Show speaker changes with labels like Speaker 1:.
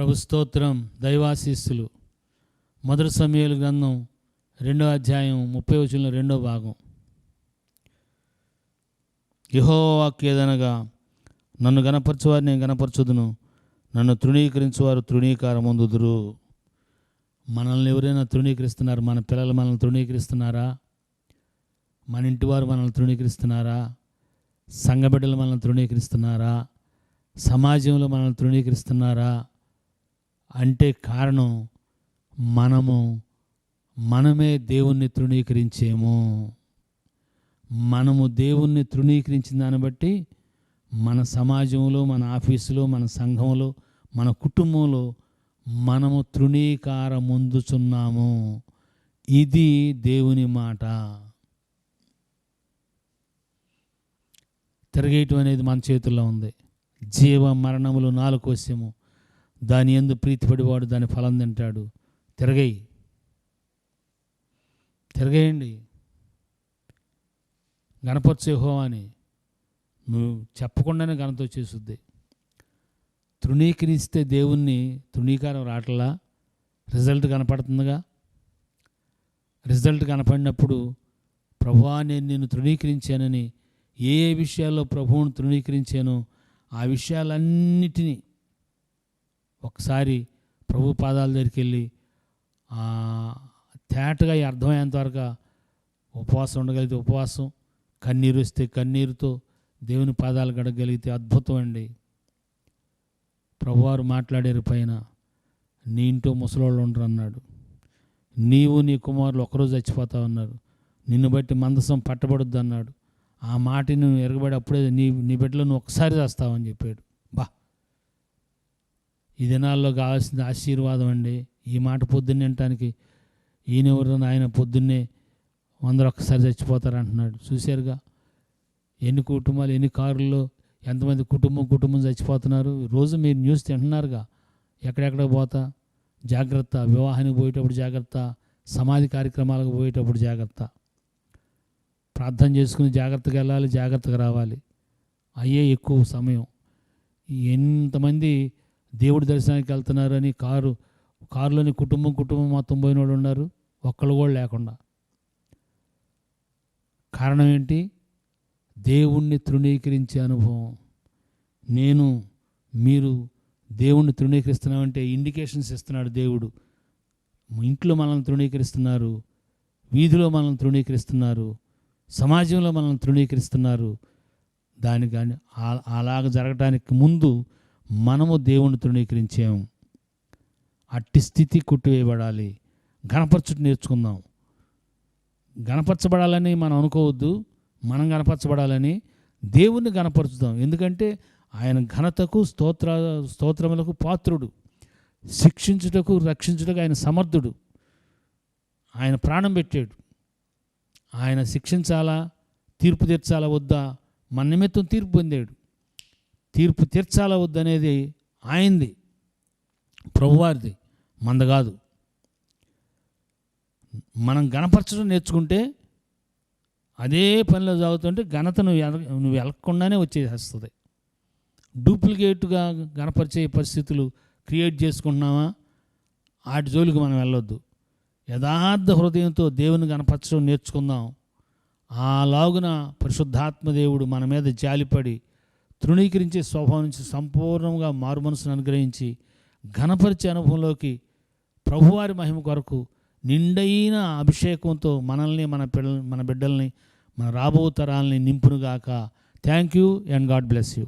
Speaker 1: ప్రభు స్తోత్రం దైవాశీస్సులు. మొదటి సమయాలు గ్రంథం రెండో అధ్యాయం ముప్పై వచనంలో రెండో భాగం. యహోవాక్యేదనగా నన్ను గనపరచువారు నేను గనపరచుదును నన్ను తృణీకరించువారు తృణీకారముందుదురు. మనల్ని ఎవరైనా తృణీకరిస్తున్నారు? మన పిల్లలు మనల్ని తృణీకరిస్తున్నారా? మన ఇంటి వారు మనల్ని తృణీకరిస్తున్నారా? సంఘ బిడ్డలు మనల్ని తృణీకరిస్తున్నారా? సమాజంలో మనల్ని తృణీకరిస్తున్నారా? అంటే కారణం మనము మనమే దేవుణ్ణి తృణీకరించేము. మనము దేవుణ్ణి తృణీకరించిన దాన్ని బట్టి మన సమాజంలో మన ఆఫీసులో మన సంఘంలో మన కుటుంబంలో మనము తృణీకారం ముందుచున్నాము ఇది దేవుని మాట. తిరగేయటం అనేది మన చేతుల్లో ఉంది. జీవ మరణములు నాలుగు వశ్యము దాని ఎందు ప్రీతిపడివాడు దాని ఫలం తింటాడు. తిరగేయి. తిరగేయండి. గణపత్సేహో అని నువ్వు చెప్పకుండానే ఘనత వచ్చేస్తుంది తృణీకరిస్తే దేవుణ్ణి తృణీకారం రావట్లా రిజల్ట్ కనపడుతుందిగా? రిజల్ట్ కనపడినప్పుడు ప్రభువా నేను నిన్ను తృణీకరించానని ఏ ఏ విషయాల్లో ప్రభువును తృణీకరించానో ఆ విషయాలన్నిటినీ ఒకసారి ప్రభు పాదాల దగ్గరికి వెళ్ళి తేటగా అర్థమయ్యేంతవరకు ఉపవాసం ఉండగలిగితే ఉపవాసం కన్నీరు వస్తే కన్నీరుతో దేవుని పాదాలు గడగలిగితే అద్భుతం అండి. ప్రభువారు మాట్లాడారు పైన నీ ఇంట్లో ముసలోళ్ళు ఉండరు అన్నాడు. నీవు నీ కుమారులు ఒకరోజు చచ్చిపోతావు అన్నారు నిన్ను బట్టి మందసం పట్టబడుద్ది అన్నాడు. ఆ మాటని నువ్వు ఎరగబడి అప్పుడే నీ నీ బిడ్డలో నువ్వు ఒకసారి చేస్తావని చెప్పాడు. బా. ఈ దినాల్లో కావాల్సిన ఆశీర్వాదం అండి. ఈ మాట పొద్దున్నే వినటానికి ఈయనెవరు ఆయన పొద్దున్నే వందరు ఒక్కసారి చచ్చిపోతారు అంటున్నాడు. చూశారుగా? ఎన్ని కుటుంబాలు ఎన్ని కారుల్లో ఎంతమంది కుటుంబం కుటుంబం చచ్చిపోతున్నారు. రోజు మీరు న్యూస్ తింటున్నారుగా? ఎక్కడెక్కడ పోతా? జాగ్రత్త. వివాహానికి పోయేటప్పుడు జాగ్రత్త. సమాధి కార్యక్రమాలకు పోయేటప్పుడు జాగ్రత్త. ప్రార్థన చేసుకుని జాగ్రత్తగా వెళ్ళాలి జాగ్రత్తగా రావాలి. అయ్యే ఎక్కువ సమయం. ఎంతమంది దేవుడి దర్శనానికి వెళ్తున్నారని కారు కారులోని కుటుంబం కుటుంబం మొత్తం పోయిన వాళ్ళు ఉన్నారు. ఒక్కళ్ళు కూడా లేకుండా. కారణం ఏంటి? దేవుణ్ణి తృణీకరించే అనుభవం. నేను మీరు దేవుణ్ణి తృణీకరిస్తున్నామంటే ఇండికేషన్స్ ఇస్తున్నాడు దేవుడు. ఇంట్లో మనల్ని తృణీకరిస్తున్నారు. వీధిలో మనల్ని తృణీకరిస్తున్నారు. సమాజంలో మనల్ని తృణీకరిస్తున్నారు. దాని కానీ అలాగ జరగటానికి ముందు మనము దేవుణ్ణి తృణీకరించాము అట్టి స్థితి కొట్టివేయబడాలి. గణపరచుట నేర్చుకుందాం. గణపరచబడాలని మనం అనుకోవద్దు. మనం గణపరచబడాలని దేవుణ్ణి గణపరచుదాం. ఎందుకంటే ఆయన ఘనతకు స్తోత్ర స్తోత్రములకు పాత్రుడు. శిక్షించుటకు రక్షించుటకు ఆయన సమర్థుడు. ఆయన ప్రాణం పెట్టాడు. ఆయన శిక్షించాలా? తీర్పు తీర్చాలా? వద్దా? మన నిమిత్తం తీర్పు పొందాడు. తీర్పు తీర్చాలా వద్దనేది ఆయనది ప్రభువారిది. మంద కాదు మనం గణపరచడం నేర్చుకుంటే అదే పనిలో సాగుతుంటే ఘనత నువ్వు ఎల నువ్వు వెళ్ళకుండానే వచ్చేసేస్తుంది. డూప్లికేట్గా గణపరిచే పరిస్థితులు క్రియేట్ చేసుకుంటున్నామా? వాటి జోలికి మనం వెళ్ళొద్దు. యథార్థ హృదయంతో దేవుని గణపరచడం నేర్చుకుందాం. ఆ లాగున పరిశుద్ధాత్మ దేవుడు మన మీద జాలిపడి తృణీకరించే స్వభావం నుంచి సంపూర్ణంగా మారు మనసును అనుగ్రహించి ఘనపరిచే అనుభవంలోకి ప్రభువారి మహిమ కొరకు నిండైన అభిషేకంతో మనల్ని మన పిల్ల మన బిడ్డల్ని మన రాబో తరాలని నింపునుగాక. Thank you and God bless you